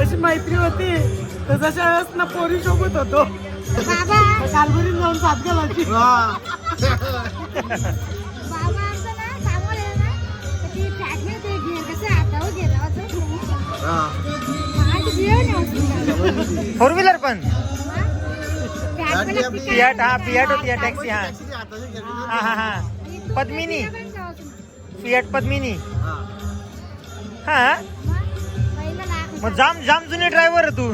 अशी मैत्री होती तर जशा वेळेस ना पोरी सोबत होतो. बाबा. कालबरीन जाऊन बिळ नाही फोर व्हीलर पण? पियाट हा पियाट होती टॅक्सी हा. हा हा हा. पद्मिनी. फियाट पद्मिनी हा. मग जाम जाम जुने ड्रायव्हर तू.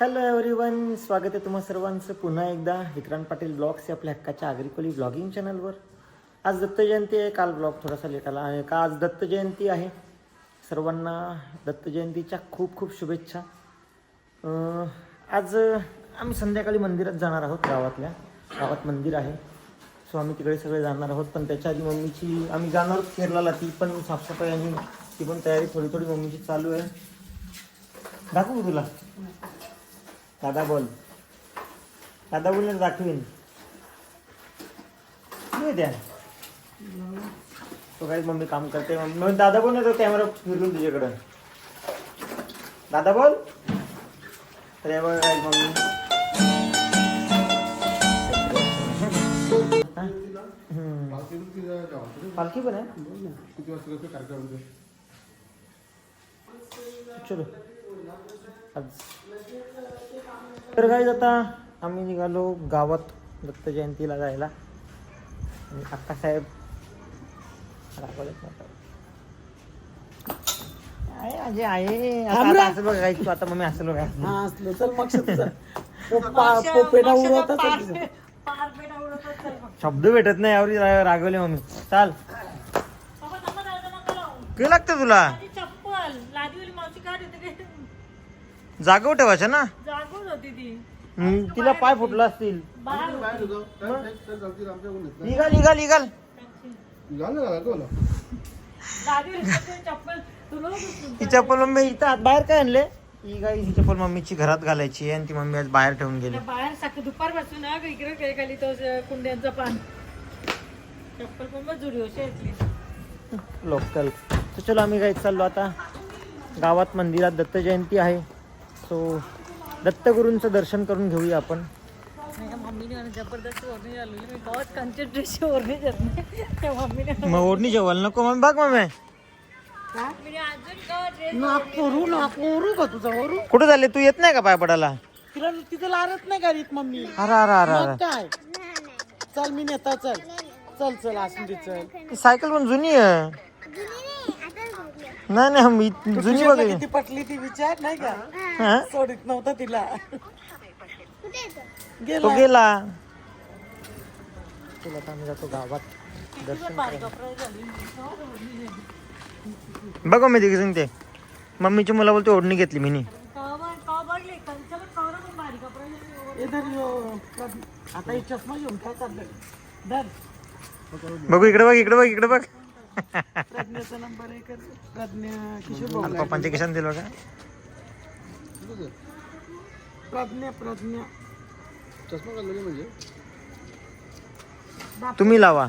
हॅलो एव्हरीवन स्वागत आहे तुम्हा सर्वांचं पुन्हा एकदा विक्रांत पाटील ब्लॉग्स या आपल्या हक्काच्या आग्रिकोली ब्लॉगिंग चॅनलवर आज दत्त जयंती आहे. काल ब्लॉग थोडासा लेट आला आहे. का आज दत्त जयंती आहे? सर्वांना दत्त जयंतीच्या खूप खूप शुभेच्छा. आज आम्ही संध्याकाळी मंदिरात जाणार आहोत गावातल्या. गावात मंदिर आहे. सो आम्ही तिकडे सगळे जाणार आहोत पण त्याच्या आधी मम्मीची आम्ही जाणार आहोत ती पण साफसफाई आणि ती पण तयारी थोडी थोडी मम्मीची चालू आहे. दाखवू तुला. दादा बोल. दादा बोल दाखवीन. द्या. तो काही मम्मी काम करते. मम्मी मग दादा बोल ना तो कॅमेरा फिरून तुझ्याकडं? दादा बोल. तर हे बघ काय मम्मी पालखी पण आहे चलो आज तर काय आता आम्ही निघालो गावात दत्त जयंतीला जायला. आणि अक्कासाहेब राबवलेत आहे असं- आता असं बघ तू आता मम्मी असं बघा हा असलं चल मग पोपेटा शब्द भेटत नाही यावर रा- रागवले मम्मी. चाल. काय लागतं तुला? चप्पल लादीवाली मावशी ते ठेवायचं ना. जागून होती ती हम्म, तिला पाय फुटला असतील. बाहेर निघाल निघाल निघाल. लादीवाली चप्पल. तुला ती चप्पल मम्मी इथं आत बाहेर काय आणले? ही गाई ही चप्पल मम्मीची घरात घालायची आणि ती मम्मी आज बाहेर ठेवून गेली. बाहेर सकाळ दुपारपासून इकडे काही खाली तो कुंड्यांचा पान. चप्पल पण बस जुडी होती लोकल तर चलो आम्ही काय चाललो आता. गावात मंदिरात दत्त जयंती आहे. सो दत्तगुरूंचं दर्शन करून घेऊया आपण. मम्मीने जबरदस्त ओढणी झालेली मी बहुत कॉन्सन्ट्रेशन ओढणी जात नाही त्या मम्मीने मग ओढणी जेवाल नको मग बघ मम्मी. नागपूरू नागपूरू का तुझा? वरू? कुठं झाले? तू येत नाही का पाय पडायला तिला तिथं लारत नाही गाडीत मम्मी? अरे अरे अरे मग अरे. काय? चल मी नेता चल. चल चल असून दे चल. ती सायकल पण जुनी आहे. नाही नाही मी जुनी तुझ्या बघ किती पटली ती विचार नाही का? हा? सोडित नव्हता तिला. तो गेला. गेला. तुला आता आम्ही जातो गावात. दर्शन करायला. बघा मी तिघी सांगते. मम्मीची मुला बोलते ओढणी घेतली मी बघू इकडे बघ इकडे बघ इकडे बघ. पप्पांचे किशन प्रज्ञा पप्पांच्या किशान दिलं का तुम्ही लावा.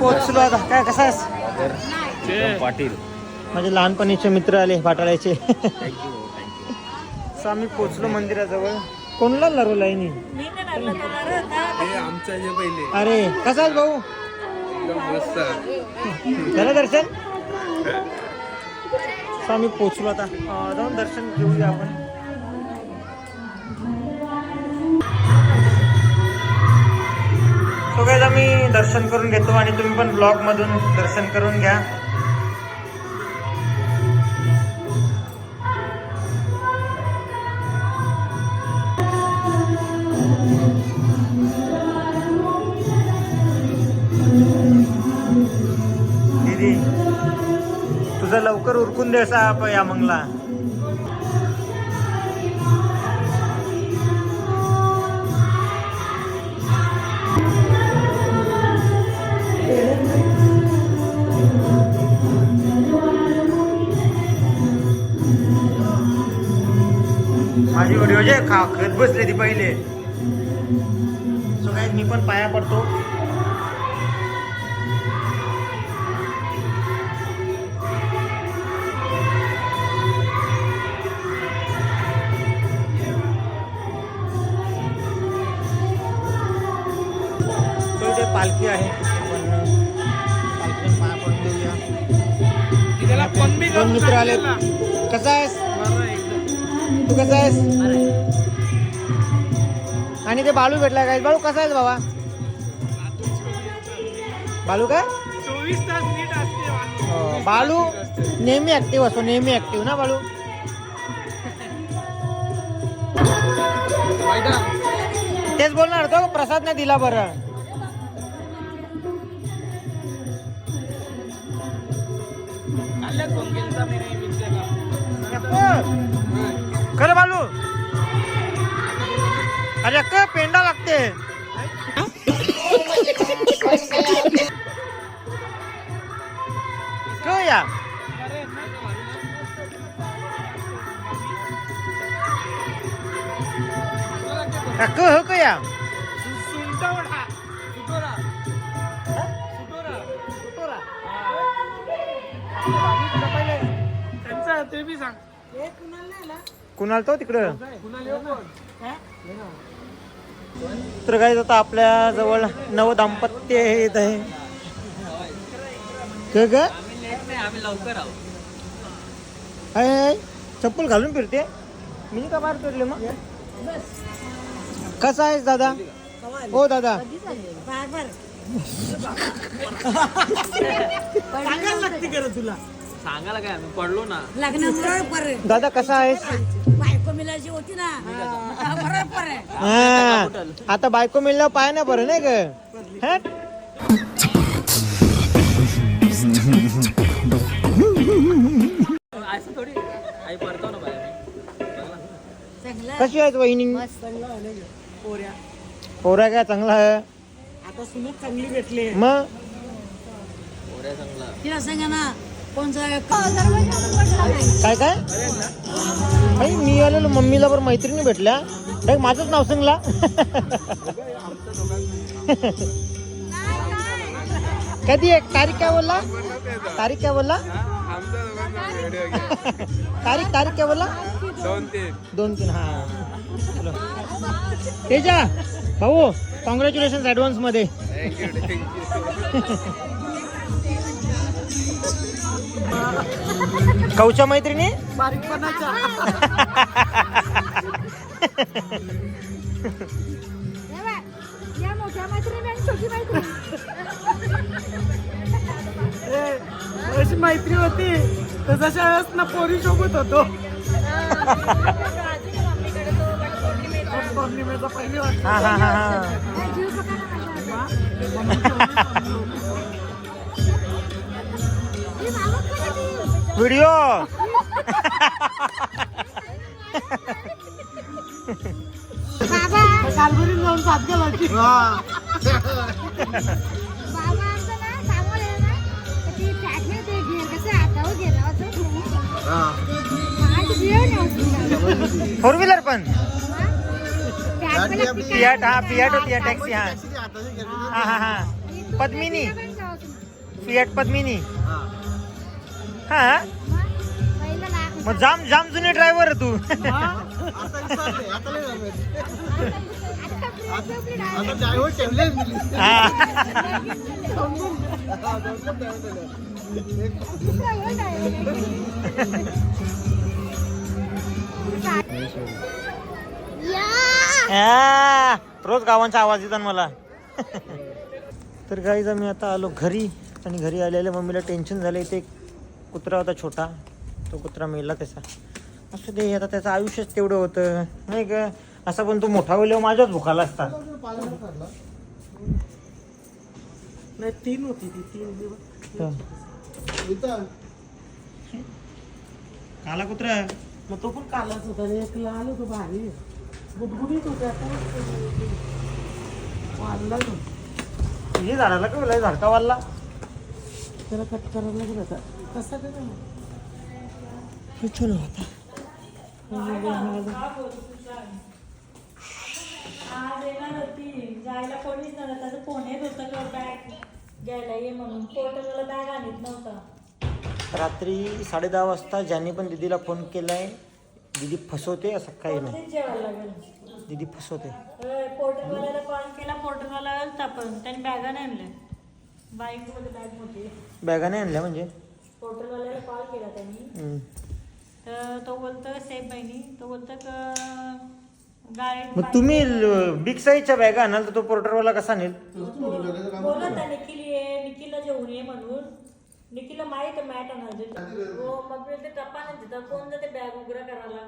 पोहोचलो आता? काय कसा आहेस? पाटील. माझे लहानपणीचे मित्र आले पाटाळ्याचे. सो आम्ही पोहोचलो मंदिराजवळ. कोणला लरो लाईनी अरे कसा आहेस भाऊ? झालं दर्शन? सो आम्ही पोहोचलो आता जाऊन दर्शन घेऊया आपण. सो मी दर्शन करून घेतो आणि तुम्ही पण ब्लॉग मधून दर्शन करून घ्या. दीदी तुझा लवकर उरकून दे या मंगला. व्हिडिओ जे खा खत बसले ती पहिले. सो काय मी पण पाया पडतो. पालखी आहे. दोन मित्र आले कसा आहेस? तू कसा आहेस? आणि ते बालू भेटला काय बालू कसा आहेस बाबा? बालू काय? चोवीस तास नीट असते वाली. हो, बालू नेहमी ऍक्टिव्ह असतो नेहमी ऍक्टिव्ह ना बालू? तेच बोलणार होतो प्रसाद नाही दिला बरं. खरं बालू। अरे अक्क पेंडा लागते। क या। अक्क हो क या? ते बी सांग. कुणाल तो तिकडं? तर काय आता आपल्या जवळ नव दाम्पत्य हे येत आहे ग. चप्पल घालून फिरते. मी का बाहेर फिरले मग? कसा आहेस दादा? हो दादा. तुला. सांगायला काय? आम्ही पडलो ना. लग्नामुळे पर दादा कसा आहेस? बायको मिळायची होती ना. बरोबर आहे. हा आता बायको मिळल्यावर पाय ना बरं नाही ग हट. असं थोडी आई पडतो ना बाहेर. चांगला. कशी आहेत वहिनी? पोऱ्या पोरा काय चांगला आहे? आता सुनत चांगली भेटली. मग? पोऱ्या चांगला तिला सांगा ना काय काय? नाही मी आलेलो मम्मीला बरं मैत्रिणी भेटल्या. काय माझंच नाव सांगला. कधी एक तारीख काय बोलला? तारीख काय बोलला? तारीख तारीख काय बोलला? दोन तीन दोन तीन हा तेजा भाऊ कॉंग्रॅच्युलेशन ऍडव्हान्स मैत्रिणी? ए, अशी मैत्री होती तर जशा वेळेस ना पोरी सोबत होतो. पौर्णिमेचा पहिली वाटत. नाही फोर व्हीलर पण. पियाट हा पियाट होती टॅक्सी हा. हा हा हा. पद्मिनी. फियाट पद्मिनी. हा? हा मग जाम जाम जुने ड्रायव्हर तू. हा. हा, रोज गावांचा आवाज येतात मला. तर गाईज आम्ही आता आलो घरी आणि घरी आलेल्या मम्मीला टेन्शन झालं इथे कुत्रा होता छोटा तो कुत्रा मेला त्याचा. असू दे आता त्याचं आयुष्यच तेवढं होतं. नाही का असा पण तो मोठा होईल माझ्याच भुकाला असता पालन ठरला. नाही तीन होती ती तीन दिवस. काला कुत्रा. मग तो पण कालाच होता एक लाल होतो भारी. गुटगुटीत होत्या वाढला तो. हे झाडाला का झाडका वाला त्याला कट करायला काय चलो आता आज येणार होती जायला कोणीच नव्हतं त्याचं फोन येत होतं का बॅग घ्यायला ये म्हणून पोर्टलला बॅग आणत नव्हता रात्री साडे दहा वाजता ज्यांनी पण दीदीला फोन केलाय दीदी फसवते असं काही नाही. तेच जेवायला लागेल. दीदी फसवते. पोर्टलवाल्याला कॉल केला पोर्टलवाला आलता पण त्यांनी बॅगा नाही आणल्या. बाईकमध्ये बॅगा नाही आणल्या म्हणजे? पोर्टलवाल्याला कॉल केला त्यांनी. तर तो बोलतो सेफ बहिणी तो बोलतो का गाडी मग तुम्ही बिग साईजच्या बॅगा आणाल तर तो पोर्टरवाला कसा नेल? बोलत आहे निखिल ये निखिलला जेवून ये म्हणून. निखिलला माहीत आहे मॅट आणायचं हो मग मी ते टप्पा नाही तिथं कोण जाते बॅग उघडा करायला.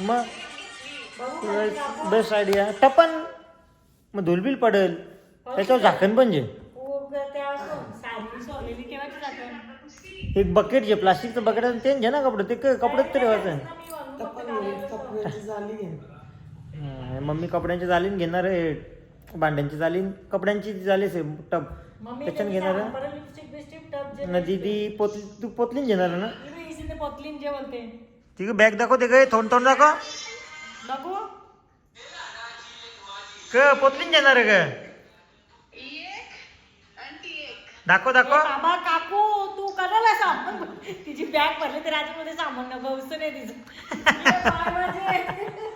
मग बेस्ट आयडिया टपन मग धुलबिल पडेल. त्याच्यावर झाकण पण जे एक बकेट जे प्लास्टिकचं बकेट ते घे ना कपडे. ते क- कपडेच तरी झाली हा, मम्मी कपड्यांची जालीन घेणार आहे. भांड्यांची जालीन. कपड्यांची जाली आहे टब मम्मी त्याच्यानं घेणार आहे. परत लिपस्टिक बिस्टिक टप जे ना दीदी पोतली तू पोतलीन घेणार ना? पोतलीन जे बोलते ठीक आहे बॅग दाखव ते गे थोड थोड दाखव. नको? क पोतलीन घेणार आहे का दाखव दाखव. बाबा काकू तू करायला सामान तिची बॅग भरली तर राजीमध्ये सामान नको उसं नाही तिचं.